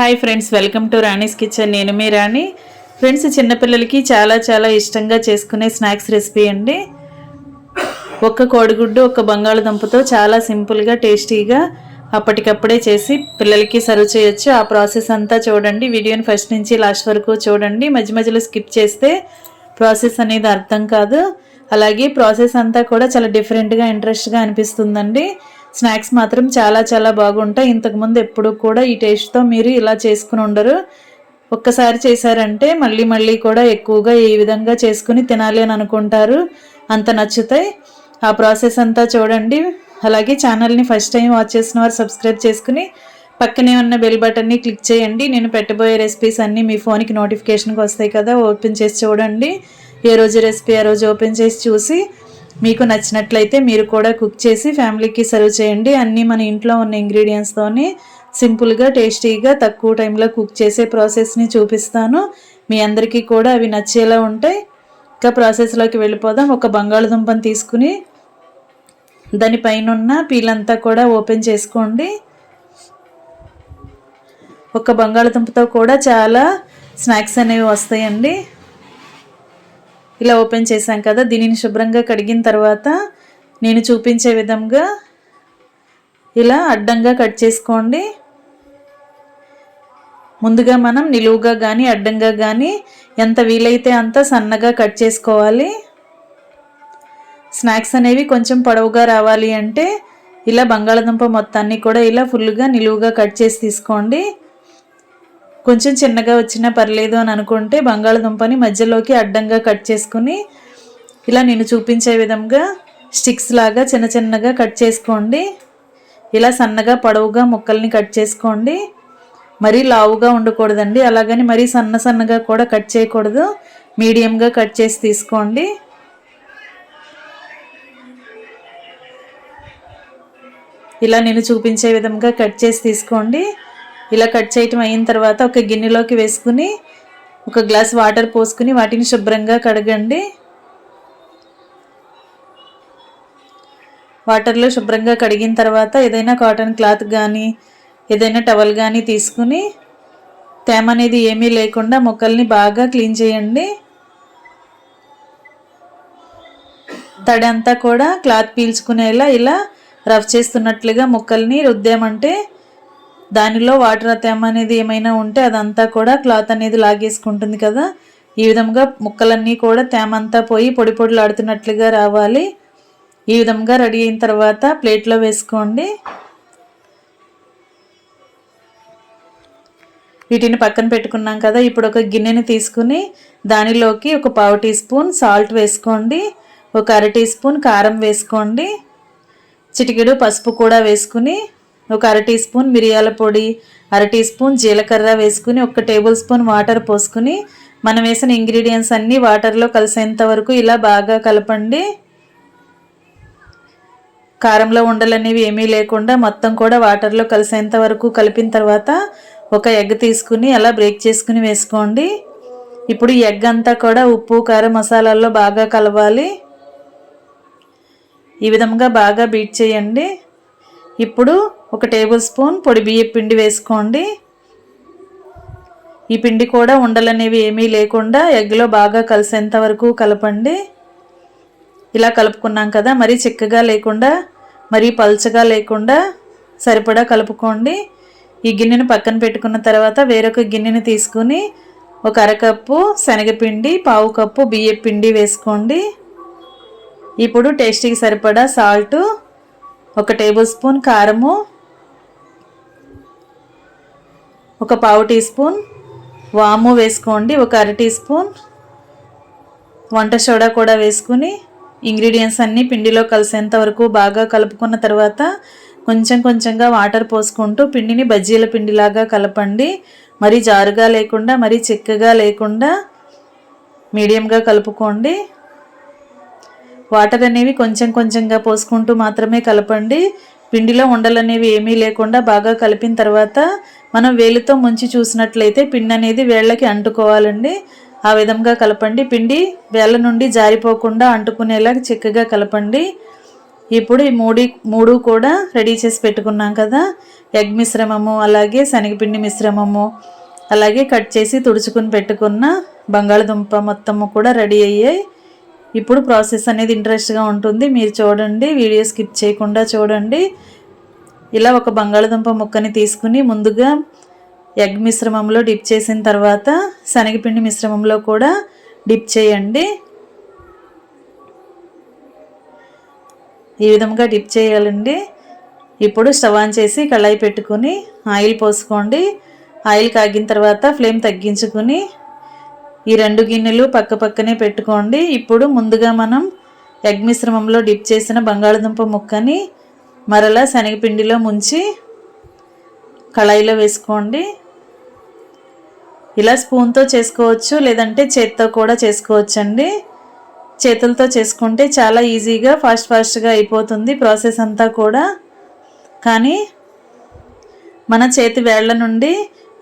Hi friends welcome to Rani's kitchen. నేను మీ రాణి. Friends చిన్నపిల్లలకి చాలా చాలా ఇష్టంగా చేసుకునే స్నాక్స్ రెసిపీ అండి. ఒక్క కోడిగుడ్డు ఒక బంగాళదుంపతో చాలా సింపుల్గా టేస్టీగా అప్పటికప్పుడే చేసి పిల్లలకి సర్వ్ చేయొచ్చు. ఆ ప్రాసెస్ అంతా చూడండి. వీడియోని ఫస్ట్ నుంచి లాస్ట్ వరకు చూడండి. మధ్య మధ్యలో స్కిప్ చేస్తే ప్రాసెస్ అనేది అర్థం కాదు. అలాగే ప్రాసెస్ అంతా కూడా చాలా డిఫరెంట్గా ఇంట్రెస్ట్గా అనిపిస్తుందండి. స్నాక్స్ మాత్రం చాలా చాలా బాగుంటాయి. ఇంతకుముందు ఎప్పుడు కూడా ఈ టేస్ట్తో మీరు ఇలా చేసుకుని ఉండరు. ఒక్కసారి చేశారంటే మళ్ళీ మళ్ళీ కూడా ఎక్కువగా ఈ విధంగా చేసుకుని తినాలి అని అనుకుంటారు. అంత నచ్చుతాయి. ఆ ప్రాసెస్ అంతా చూడండి. అలాగే ఛానల్ని ఫస్ట్ టైం వాచ్ చేసిన వారు సబ్స్క్రైబ్ చేసుకుని పక్కనే ఉన్న బెల్ బటన్ని క్లిక్ చేయండి. నేను పెట్టబోయే రెసిపీస్ అన్నీ మీ ఫోన్కి నోటిఫికేషన్కి వస్తాయి కదా ఓపెన్ చేసి చూడండి. ఏ రోజు రెసిపీ ఆ రోజు ఓపెన్ చేసి చూసి మీకు నచ్చినట్లయితే మీరు కూడా కుక్ చేసి ఫ్యామిలీకి సర్వ్ చేయండి. అన్నీ మన ఇంట్లో ఉన్న ఇంగ్రీడియంట్స్తోని సింపుల్గా టేస్టీగా తక్కువ టైంలో కుక్ చేసే ప్రాసెస్ని చూపిస్తాను. మీ అందరికీ కూడా అవి నచ్చేలా ఉంటాయి. ఇంకా ప్రాసెస్లోకి వెళ్ళిపోదాం. ఒక బంగాళదుంపను తీసుకుని దానిపైన ఉన్న పీలంతా కూడా ఓపెన్ చేసుకోండి. ఒక బంగాళదుంపతో కూడా చాలా స్నాక్స్ అనేవి వస్తాయండి. ఇలా ఓపెన్ చేశాం కదా దీనిని శుభ్రంగా కడిగిన తర్వాత నేను చూపించే విధంగా ఇలా అడ్డంగా కట్ చేసుకోండి. ముందుగా మనం నిలువుగా కానీ అడ్డంగా కానీ ఎంత వీలైతే అంత సన్నగా కట్ చేసుకోవాలి. స్నాక్స్ అనేవి కొంచెం పొడవుగా రావాలి అంటే ఇలా బంగాళదుంప మొత్తాన్ని కూడా ఇలా ఫుల్గా నిలువుగా కట్ చేసి తీసుకోండి. కొంచెం చిన్నగా వచ్చినా పర్లేదు అని అనుకుంటే బంగాళదుంపని మధ్యలోకి అడ్డంగా కట్ చేసుకుని ఇలా నేను చూపించే విధంగా స్టిక్స్ లాగా చిన్న చిన్నగా కట్ చేసుకోండి. ఇలా సన్నగా పొడవుగా ముక్కల్ని కట్ చేసుకోండి. మరీ లావుగా ఉండకూడదండి. అలాగని మరీ సన్న సన్నగా కూడా కట్ చేయకూడదు. మీడియంగా కట్ చేసి తీసుకోండి. ఇలా నేను చూపించే విధంగా కట్ చేసి తీసుకోండి. ఇలా కట్ చేయటం అయిన తర్వాత ఒక గిన్నెలోకి వేసుకుని ఒక గ్లాస్ వాటర్ పోసుకుని వాటిని శుభ్రంగా కడగండి. వాటర్లో శుభ్రంగా కడిగిన తర్వాత ఏదైనా కాటన్ క్లాత్ కానీ ఏదైనా టవల్ కానీ తీసుకుని తేమ అనేది ఏమీ లేకుండా మొక్కల్ని బాగా క్లీన్ చేయండి. తడి అంతా కూడా క్లాత్ పీల్చుకునేలా ఇలా రఫ్ చేస్తున్నట్లుగా మొక్కల్ని రుద్దామంటే దానిలో వాటర్ తేమ అనేది ఏమైనా ఉంటే అదంతా కూడా క్లాత్ అనేది లాగేసుకుంటుంది కదా. ఈ విధంగా ముక్కలన్నీ కూడా తేమ అంతా పోయి పొడి పొడిలాడుతున్నట్లుగా రావాలి. ఈ విధంగా రెడీ అయిన తర్వాత ప్లేట్లో వేసుకోండి. వీటిని పక్కన పెట్టుకున్నాం కదా ఇప్పుడు ఒక గిన్నెని తీసుకుని దానిలోకి ఒక పావు టీ స్పూన్ సాల్ట్ వేసుకోండి. ఒక అర టీ స్పూన్ కారం వేసుకోండి. చిటికెడు పసుపు కూడా వేసుకుని ఒక అర టీ స్పూన్ మిరియాల పొడి అర టీ స్పూన్ జీలకర్ర వేసుకుని ఒక టేబుల్ స్పూన్ వాటర్ పోసుకుని మనం వేసిన ఇంగ్రీడియంట్స్ అన్నీ వాటర్లో కలిసేంత వరకు ఇలా బాగా కలపండి. కారంలో ఉండలనేవి ఏమీ లేకుండా మొత్తం కూడా వాటర్లో కలిసేంత వరకు కలిపిన తర్వాత ఒక ఎగ్ తీసుకుని అలా బ్రేక్ చేసుకుని వేసుకోండి. ఇప్పుడు ఈ ఎగ్ అంతా కూడా ఉప్పు కారం మసాలాల్లో బాగా కలవాలి. ఈ విధంగా బాగా బీట్ చేయండి. ఇప్పుడు ఒక టేబుల్ స్పూన్ పొడి బియ్య పిండి వేసుకోండి. ఈ పిండి కూడా ఉండలనేవి ఏమీ లేకుండా ఎగ్లో బాగా కలిసేంత వరకు కలపండి. ఇలా కలుపుకున్నాం కదా మరీ చిక్కగా లేకుండా మరీ పల్చగా లేకుండా సరిపడా కలుపుకోండి. ఈ గిన్నెను పక్కన పెట్టుకున్న తర్వాత వేరొక గిన్నెని తీసుకుని ఒక అరకప్పు శనగపిండి పావు కప్పు బియ్య పిండి వేసుకోండి. ఇప్పుడు టేస్టీకి సరిపడా సాల్టు ఒక టేబుల్ స్పూన్ కారము ఒక పావు టీ స్పూన్ వాము వేసుకోండి ఒక అర టీ స్పూన్ వంట సోడా కూడా వేసుకుని ఇంగ్రీడియంట్స్ అన్నీ పిండిలో కలిసేంత వరకు బాగా కలుపుకున్న తర్వాత కొంచెం కొంచెంగా వాటర్ పోసుకుంటూ పిండిని బజ్జీల పిండిలాగా కలపండి. మరీ జారుగా లేకుండా మరీ చిక్కగా లేకుండా మీడియంగా కలుపుకోండి. వాటర్ అనేవి కొంచెం కొంచెంగా పోసుకుంటూ మాత్రమే కలపండి. పిండిలో ఉండలనేవి ఏమీ లేకుండా బాగా కలిపిన తర్వాత మనం వేలితో ముంచి చూసినట్లయితే పిండి అనేది వేళ్ళకి అంటుకోవాలండి. ఆ విధంగా కలపండి. పిండి వేళ్ళ నుండి జారిపోకుండా అంటుకునేలా చిక్కగా కలపండి. ఇప్పుడు ఈ మూడి మూడు కూడా రెడీ చేసి పెట్టుకున్నాం కదా. ఎగ్ మిశ్రమము అలాగే శనగపిండి మిశ్రమము అలాగే కట్ చేసి తుడుచుకుని పెట్టుకున్న బంగాళదుంప మొత్తము కూడా రెడీ అయ్యాయి. ఇప్పుడు ప్రాసెస్ అనేది ఇంట్రెస్ట్గా ఉంటుంది. మీరు చూడండి వీడియో స్కిప్ చేయకుండా చూడండి. ఇలా ఒక బంగాళదుంప ముక్కని తీసుకుని ముందుగా ఎగ్ మిశ్రమంలో డిప్ చేసిన తర్వాత శనగపిండి మిశ్రమంలో కూడా డిప్ చేయండి. ఈ విధంగా డిప్ చేయాలండి. ఇప్పుడు స్టవ్ ఆన్ చేసి కళాయి పెట్టుకుని ఆయిల్ పోసుకోండి. ఆయిల్ కాగిన తర్వాత ఫ్లేమ్ తగ్గించుకుని ఈ రెండు గిన్నెలు పక్క పక్కనే పెట్టుకోండి. ఇప్పుడు ముందుగా మనం ఎగ్ మిశ్రమంలో డిప్ చేసిన బంగాళదుంప ముక్కని మరలా శనగపిండిలో ముంచి కళాయిలో వేసుకోండి. ఇలా స్పూన్తో చేసుకోవచ్చు లేదంటే చేత్తో కూడా చేసుకోవచ్చండి. చేతులతో చేసుకుంటే చాలా ఈజీగా ఫాస్ట్ ఫాస్ట్గా అయిపోతుంది ప్రాసెస్ అంతా కూడా. కానీ మన చేతి వేళ్ళ నుండి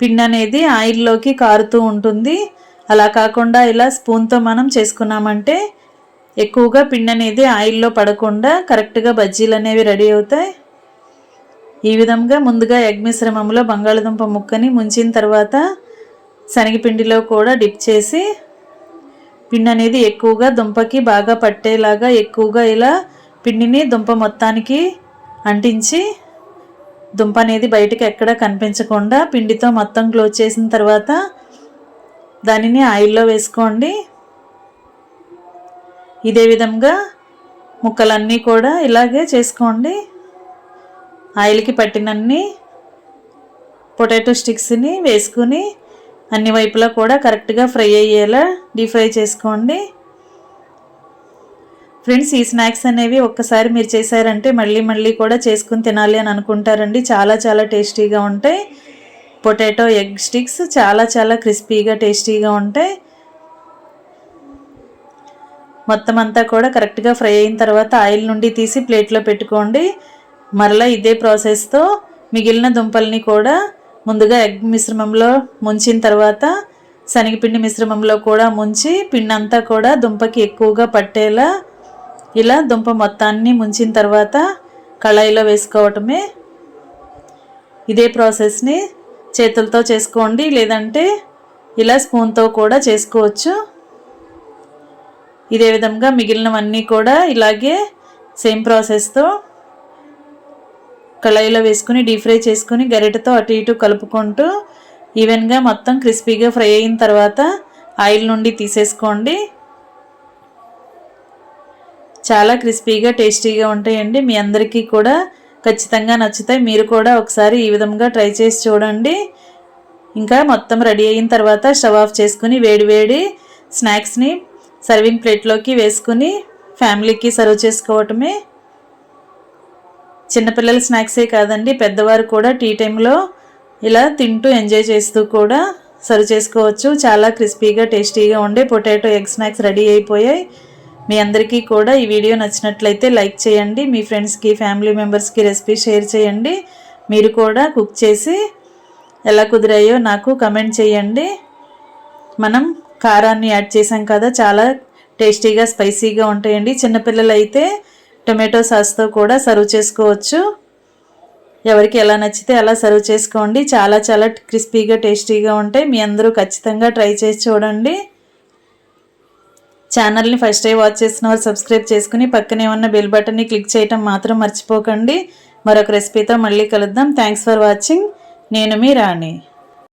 పిండి అనేది ఆయిల్లోకి కారుతూ ఉంటుంది. అలా కాకుండా ఇలా స్పూన్తో మనం చేసుకున్నామంటే ఎక్కువగా పిండి అనేది ఆయిల్లో పడకుండా కరెక్ట్గా బజ్జీలు అనేవి రెడీ అవుతాయి. ఈ విధంగా ముందుగా ఎగ్ మిశ్రమంలో బంగాళదుంప ముక్కని ముంచిన తర్వాత శనగపిండిలో కూడా డిప్ చేసి పిండి అనేది ఎక్కువగా దుంపకి బాగా పట్టేలాగా ఎక్కువగా ఇలా పిండిని దుంప మొత్తానికి అంటించి దుంప అనేది బయటకు ఎక్కడ కనిపించకుండా పిండితో మొత్తం క్లోజ్ చేసిన తర్వాత దానిని ఆయిల్లో వేసుకోండి. ఇదే విధంగా ముక్కలన్నీ కూడా ఇలాగే చేసుకోండి. ఆయిల్కి పట్టినన్ని పొటాటో స్టిక్స్ని వేసుకుని అన్ని వైపులా కూడా కరెక్ట్గా ఫ్రై అయ్యేలా డీప్ ఫ్రై చేసుకోండి. ఫ్రెండ్స్ ఈ స్నాక్స్ అనేవి ఒక్కసారి మీరు చేశారంటే మళ్ళీ మళ్ళీ కూడా చేసుకుని తినాలి అని అనుకుంటారండి. చాలా చాలా టేస్టీగా ఉంటాయి. పొటాటో ఎగ్ స్టిక్స్ చాలా చాలా క్రిస్పీగా టేస్టీగా ఉంటాయి. మొత్తం అంతా కూడా కరెక్ట్గా ఫ్రై అయిన తర్వాత ఆయిల్ నుండి తీసి ప్లేట్లో పెట్టుకోండి. మరలా ఇదే ప్రాసెస్తో మిగిలిన దుంపల్ని కూడా ముందుగా ఎగ్ మిశ్రమంలో ముంచిన తర్వాత శనగపిండి మిశ్రమంలో కూడా ముంచి పిండి అంతా కూడా దుంపకి ఎక్కువగా పట్టేలా ఇలా దుంప మొత్తాన్ని ముంచిన తర్వాత కళాయిలో వేసుకోవటమే ఇదే ప్రాసెస్ని చేతులతో చేసుకోండి లేదంటే ఇలా స్పూన్తో కూడా చేసుకోవచ్చు. ఇదే విధంగా మిగిలినవన్నీ కూడా ఇలాగే సేమ్ ప్రాసెస్తో కళాయిలో వేసుకుని డీప్ ఫ్రై చేసుకుని గరిటతో అటు ఇటు కలుపుకుంటూ ఈవెన్గా మొత్తం క్రిస్పీగా ఫ్రై అయిన తర్వాత ఆయిల్ నుండి తీసేసుకోండి. చాలా క్రిస్పీగా టేస్టీగా ఉంటాయండి. మీ అందరికీ కూడా ఖచ్చితంగా నచ్చుతాయి. మీరు కూడా ఒకసారి ఈ విధంగా ట్రై చేసి చూడండి. ఇంకా మొత్తం రెడీ అయిన తర్వాత స్టవ్ ఆఫ్ చేసుకుని వేడివేడి స్నాక్స్ని సర్వింగ్ ప్లేట్లోకి వేసుకుని ఫ్యామిలీకి సర్వ్ చేసుకోవటమే. చిన్నపిల్లల స్నాక్సే కాదండి పెద్దవారు కూడా టీ టైంలో ఇలా తింటూ ఎంజాయ్ చేస్తూ కూడా సర్వ్ చేసుకోవచ్చు. చాలా క్రిస్పీగా టేస్టీగా ఉండే పొటాటో ఎగ్ స్నాక్స్ రెడీ అయిపోయాయి. మీ అందరికీ కూడా ఈ వీడియో నచ్చినట్లయితే లైక్ చేయండి మీ ఫ్రెండ్స్కి ఫ్యామిలీ మెంబర్స్కి రెసిపీ షేర్ చేయండి. మీరు కూడా కుక్ చేసి ఎలా కుదిరాయో నాకు కమెంట్ చేయండి. మనం కారాన్ని యాడ్ చేసాం కదా చాలా టేస్టీగా స్పైసీగా ఉంటాయండి. చిన్నపిల్లలు అయితే టొమాటో సాస్తో కూడా సర్వ్ చేసుకోవచ్చు. ఎవరికి ఎలా నచ్చితే అలా సర్వ్ చేసుకోండి. చాలా చాలా క్రిస్పీగా టేస్టీగా ఉంటాయి. మీ అందరూ ఖచ్చితంగా ట్రై చేసి చూడండి. ఛానల్ని ఫస్ట్ టైం వాచ్ చేసిన వారు సబ్స్క్రైబ్ చేసుకుని పక్కనే ఉన్న బెల్ బటన్ని క్లిక్ చేయటం మాత్రం మర్చిపోకండి. మరొక రెసిపీతో మళ్ళీ కలుద్దాం. Thanks for watching. నేను మీ రాణి.